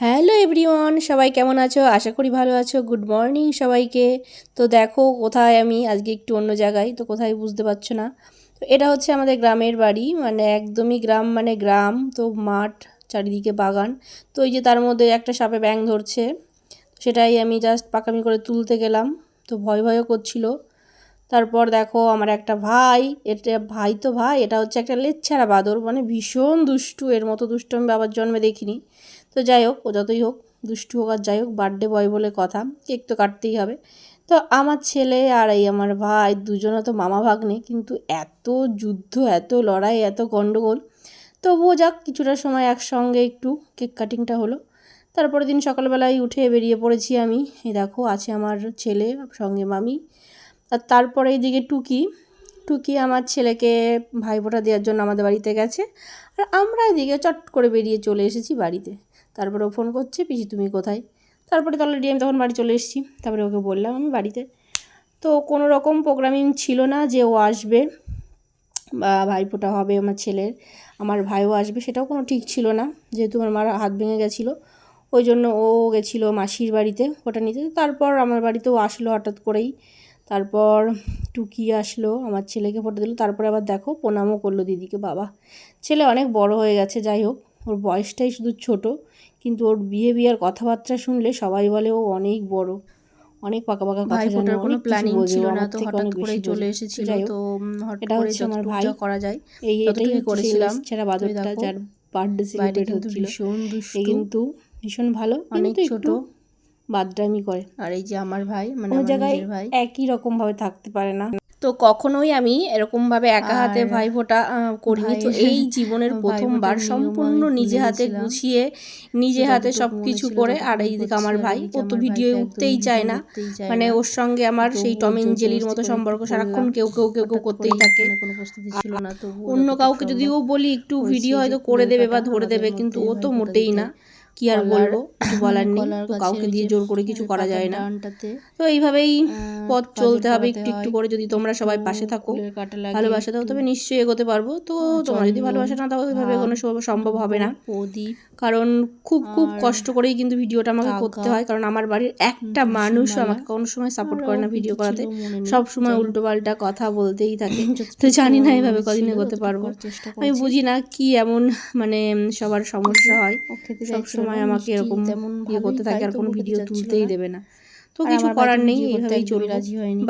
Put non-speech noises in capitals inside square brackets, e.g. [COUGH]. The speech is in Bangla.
হ্যালো এভরিওয়ান, সবাই কেমন আছো? আশা করি ভালো আছো। গুড মর্নিং সবাইকে। তো দেখো কোথায় আমি? আজকে একটু অন্য জায়গায়, তো কোথায় বুঝতে পারছ না। তো এটা হচ্ছে আমাদের গ্রামের বাড়ি মানে একদমই গ্রাম মানে গ্রাম, তো মাঠ, চারিদিকে বাগান। তো ওই যে তার মধ্যে একটা সাপে ব্যাং ধরছে, সেটাই আমি জাস্ট পাকামি করে তুলতে গেলাম। তো ভয় ভয়ও করছিল। তারপর দেখো আমার একটা ভাই, এটা ভাই তো ভাই, এটা হচ্ছে একটা লেচ্ছাড়া বাদর মানে ভীষণ দুষ্টু, এর মতো দুষ্টু আমি বাবার জন্মে দেখিনি। তো যাই হোক, ও যতই হোক, দুষ্টু হোক আর যাই হোক বার্থডে বয় বলে কথা কেক তো কাটতেই হবে। তো আমার ছেলে আর এই আমার ভাই দুজনে তো মামা ভাগ্নে, কিন্তু এত যুদ্ধ, এত লড়াই, এত গণ্ডগোল তবুও যাক, কিছুটা সময় একসঙ্গে একটু কেক কাটিংটা হলো। তারপরের দিন সকালবেলায় উঠে বেরিয়ে পড়েছি আমি। এই দেখো, আছে আমার ছেলে, সঙ্গে মামি। আর তারপরে এইদিকে টুকি। টুকি আমার ছেলেকে ভাইফোঁটা দেওয়ার জন্য আমাদের বাড়িতে গেছে। আর আমরা এদিকে চট করে বেরিয়ে চলে এসেছি বাড়িতে। তারপরে ও ফোন করছে, পিসি, তুমি কোথায়? তারপরে তো অলরেডি আমি তখন বাড়ি চলে এসেছি। তারপরে ওকে বললাম, আমি বাড়িতে। তো কোনো রকম প্রোগ্রামিং ছিল না যে ও আসবে বা ভাইফোঁটা হবে আমার ছেলের, আমার ভাইও আসবে সেটাও কোনো ঠিক ছিল না। যেহেতু আমার মার হাত ভেঙে গেছিল, ওই জন্য ও গেছিল মাসির বাড়িতে ওটা নিতে। তারপর আমার বাড়িতেও আসলো হঠাৎ করেই। তারপর টুকি আসলো আমার ছেলেকে ফটো দিল তারপরে আবার দেখো প্রণামও করল দিদিকে বাবা ছেলে অনেক বড় হয়ে গেছে যাই হোক ওর বয়সটাই শুধু ছোট কিন্তু ওর বিয়ে বিয়ার কথাবার্তা শুনলে সবাই বলে ও অনেক বড় অনেক পাকা পাকা কথা জানে কোনো প্ল্যানিং ছিল না তো হঠাৎ করে চলে। এসেছিল তো হঠাৎ এটা করে হচ্ছে আমার ভাই। করা যায় এই এটাই করেছিলাম। এই বাদরটা যার বার্থডে সেলিব্রেট হচ্ছিল কিন্তু ভীষণ ভালো অনেক ছোট বাদরামি করে। আর এই যে আমার ভাই মানে জায়গায় ভাই। একই রকম ভাবে থাকতে পারে না। তো কখনোই আমি এরকম ভাবে একা হাতে আর ভাইফোঁটা আহ, করিনি। তো এই জীবনের [LAUGHS] প্রথমবার সম্পূর্ণ নিজে হাতে গুছিয়ে নিজে হাতে সব কিছু করে আর এইদিকে আমার ভাই ও তো ভিডিও উঠতেই চায় না। মানে ওর সঙ্গে আমার সেই ও টম এন্ড জেলির মতো সম্পর্ক সারাক্ষণ কেউ কেউ কেউ কেউ করতেই থাকে। কোনো প্রস্তুতি ছিল না তো অন্য কাউকে যদিও বলি একটু ভিডিও হয়তো করে দেবে বা ধরে দেবে কিন্তু ও তো মোটেই না। কি আর বলব বলার নেই। তো কাউকে দিয়ে জোর করে কিছু করা যায় না। তো এইভাবেই পথ চলতে হবে। একটু একটু করে যদি তোমরা সবাই পাশে থাকো ভালোবাসা দাও তবে নিশ্চয়ই এগোতে পারব। তো তোমরা যদি ভালোবাসা না দাও ওইভাবে এগোনো সম্ভব হবে না। কারণ খুব খুব কষ্ট করেই কিন্তু ভিডিওটা আমাকে করতে হয়। কারণ আমার বাড়ির একটা মানুষও আমাকে কোনো সময় সাপোর্ট করে না ভিডিও করাতে। সব সময় উল্টো পাল্টা কথা বলতেই থাকে। [LAUGHS] তো জানি না এইভাবে কদিন এগোতে পারব। আমি বুঝি না কি এমন মানে সবার সমস্যা হয়। সব সময় আমাকে এরকম ইয়ে করতে থাকে আর কোনো ভিডিও তুলতেই দেবে না। তো কিছু করার নেই এইভাবেই চলে রাজি হয়নি।